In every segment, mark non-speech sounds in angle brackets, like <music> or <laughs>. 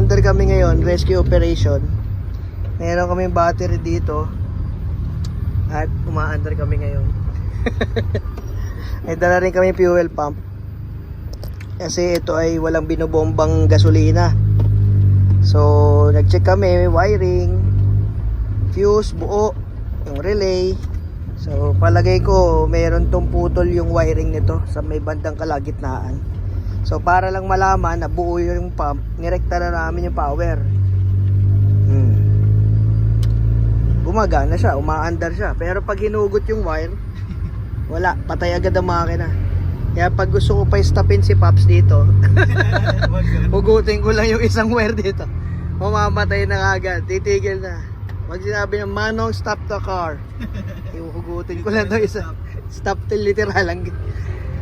umaandar kami ngayon, rescue operation. Meron kaming battery dito. At umaandar kami ngayon. <laughs> May dala rin kami fuel pump. Kasi ito ay walang binobombang gasolina. So, nag-check kami, wiring, fuse, buo, yung relay. So, palagay ko, meron tong putol yung wiring nito sa may bandang kalagitnaan. So, para lang malaman na buo yung pump, nirekta na namin yung power. Hmm. Gumagana siya, umaandar siya. Pero pag hinugot yung wire, wala, patay agad ang makina. Kaya pag gusto ko pa stopin si Pops dito, <laughs> hugutin ko lang yung isang wire dito. Mamamatay na agad, titigil na. Pag sinabi ng manong stop the car, <laughs> ihuhugutin ko lang daw isa. Stop till literal lang.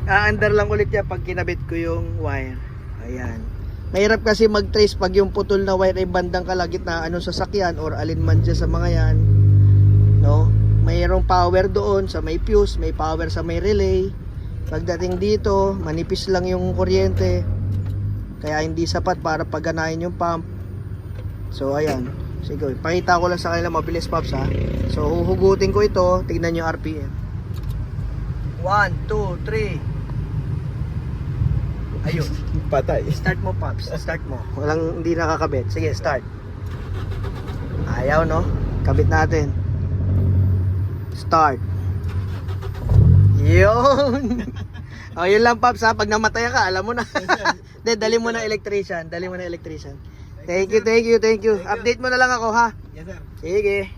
Aandar lang ulit yan pag kinabit ko yung wire. Ayan. Mahirap kasi mag-trace pag yung putol na wire ay bandang kalagitnaan ng sasakyan or alinman dyan sa mga yan. No? Mayroong power doon sa may fuse, may power sa may relay. Pagdating dito, manipis lang yung kuryente. Kaya hindi sapat para paganahin yung pump. So ayan. Sige, pakita ko lang sa kanila mabilis pops ha. So huhugutin ko ito, tignan nyo RPM. 1, 2, 3. Ayun. Patay. Start mo pops, start mo. Walang hindi nakakabit. Sige, start. Ayaw no? Kabit natin. Start. Yun. <laughs> oh, yun lang pops ha. Pag namatay ka, alam mo na. <laughs> De, dali mo na electrician. Dali mo na electrician. Thank you, thank you, thank you. Update mo na lang ako ha. Yes, sir. Sige.